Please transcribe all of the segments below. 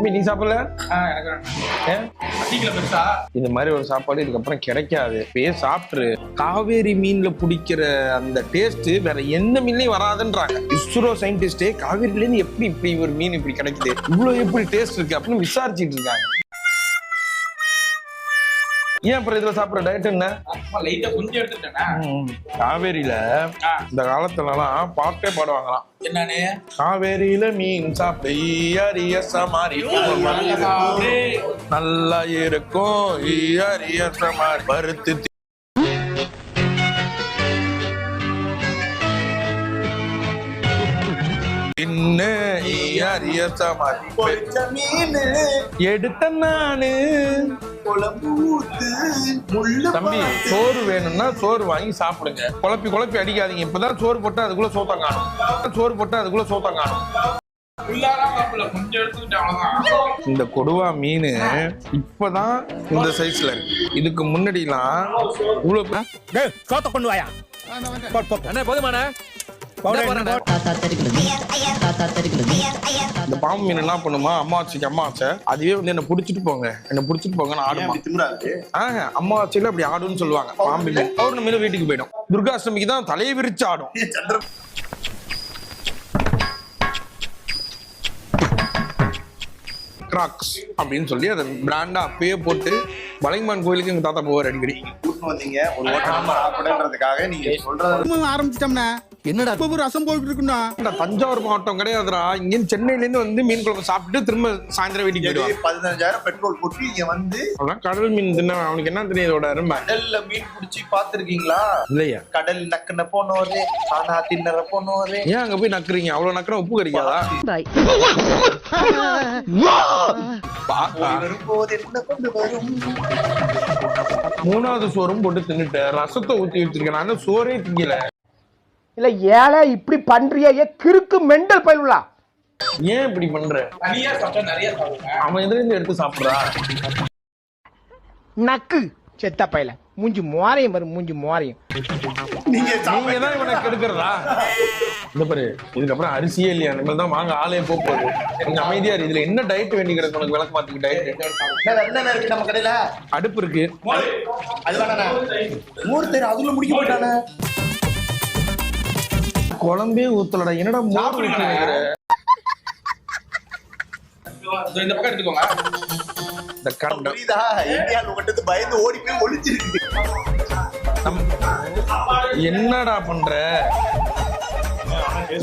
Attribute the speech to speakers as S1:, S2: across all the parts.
S1: நீ சாப்பிடல? இந்த மாதிரி ஒரு சாப்பாடு இதுக்கப்புறம் கிடைக்காது. இப்பயே சாப்பிட்டுரு. காவேரி மீன்ல பிடிக்கிற அந்த டேஸ்ட் வேற எந்த மீன்லயும் வராதுன்றாங்க. இஸ்ரோ சயின்டிஸ்டே காவேரில இருந்து எப்படி இப்படி ஒரு மீன் இப்படி கிடைக்குது? இவ்வளவு எப்படி டேஸ்ட் இருக்கு அப்படின்னு விசாரிச்சிட்டு இருக்காங்க. ஏன் அப்புறம் இதுல சாப்பிடுற டயட் என்ன?
S2: லைட்டா கொஞ்சம் எடுத்துட்டேனா?
S1: காவேரியில. இந்த காலத்துலலாம் பாட்டே பாடுவாங்களாம்.
S2: என்னன்னு?
S1: காவேரியில மீன் சாப்பிட்டு நல்லா இருக்கும் பருத்து எடுத்த நானு. தம்பி சோறு வேணும்னா சோறு வாங்கி சாப்பிடுங்க. குழப்பி குழப்பி அடிக்காதீங்க. இப்பதான் சோறு போட்டா அதுக்குள்ள சோத்தம் காணும். சோறு போட்டா அதுக்குள்ள சோத்தம் காணும். இந்த கொடுவா மீன் இப்பதான் இந்த சைஸ்ல இருக்கு. இதுக்கு முன்னாடிலாம் இவ்வளவு
S3: சோத்த கொண்டு வாயா.
S4: அண்ணே
S1: இந்த பாம்பு மீன் என்ன பண்ணுமா? அம்மாவாச்சைக்கு அம்மாவாச்சை அதுவே வந்து என்ன புடிச்சிட்டு போங்க. என்ன புடிச்சிட்டு போங்கன்னு ஆடுமா?
S5: அப்படி திமிராது
S1: ஆஹ் அம்மாவாச்சையில அப்படி ஆடுன்னு சொல்லுவாங்க. பாம்பு மீன். பௌர்ணமியில வீட்டுக்கு போயிடும். துர்காஷ்டமிக்கு தான் தலையை விரிச்சு ஆடும். கிராக்ஸ் அப்படின்னு சொல்லி அதை பிராண்டா அப்பயே போட்டு வலைமான் கோயிலுக்கு எங்க தாத்தா போவார் அடிக்கடி.
S5: கூட்டு வந்தீங்க. ஒரு ஹோட்டல் சாப்பிடன்றதுக்காக நீங்க சொல்றது
S3: ஆரம்பிச்சிட்டோம்னா என்னடா இப்ப ரசம் போயிட்டு இருக்குண்ணா
S1: தஞ்சாவூர் மாவட்டம் கிடையாதுடா. இங்க சென்னையில இருந்து வந்து மீன் குழம்பு சாப்பிட்டு திரும்ப சாயந்தரம் வீட்டுக்கு போயிடுவாங்க.
S5: பதினஞ்சாயிரம் பெட்ரோல் போட்டு இங்க வந்து
S1: அதான் கடல் மீன் தின்ன அவனுக்கு என்ன தெரியும் இதோட அருமை?
S5: கடல்ல மீன் பிடிச்சி பாத்துருக்கீங்களா
S1: இல்லையா.
S5: கடல் நக்குன போனவரு ஆனா தின்னற போனவரு.
S1: ஏன் அங்க போய் நக்குறீங்க? அவ்வளவு நக்குற உப்பு கறிக்காதா மூணாவது சோறும் போட்டு தின்னுட்டு ரசத்தை ஊத்தி வச்சிருக்கேன். நான் சோறே திங்கல.
S6: இல்ல ஏழை இப்படி பண்றியே கிறுக்கு மெண்டல் பயிலுலா
S1: ஏன் இப்படி பண்ற?
S2: தனியா சாப்பிட்டா நிறைய சாப்பிடுவேன்.
S1: அவன் எதுல இருந்து எடுத்து சாப்பிடுறா?
S6: நக்கு செத்த பையல. மூஞ்சி மோரையும் வரும் மூஞ்சி மோரையும்.
S5: நீங்க
S1: நீங்க தான் இவனை கெடுக்கிறதா? இந்த பாரு இதுக்கப்புறம் அரிசியே இல்லையா? இனிமேல் தான் வாங்க ஆளே போக போகுது. கொஞ்சம் அமைதியா இரு. இதுல என்ன டயட் வேண்டி கிடக்கு உனக்கு விளக்கு மாத்துக்கு டயட்
S5: என்ன இருக்கு நம்ம கடையில?
S1: அடுப்பு இருக்கு.
S5: அது வேணாண்ணா மூணு பேர் அதுல முடிக்க மாட்டானே
S1: குழம்பே ஊத்தலடா. என்னடா மோர்
S2: இந்த பக்கம் எடுத்துக்கோங்க.
S1: இந்த கண்டம்
S5: புரியுதா? இந்தியாவில் மட்டும் பயந்து ஓடி போய் ஒளிஞ்சிருக்கு.
S1: என்னடா பண்ற?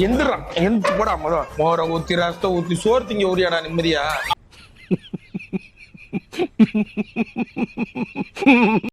S1: எந்திரா. எந்த போடா மொத. மோரை ஊத்தி ரசத்தை ஊத்தி சோறு திங்க ஊறியாடா நிம்மதியா?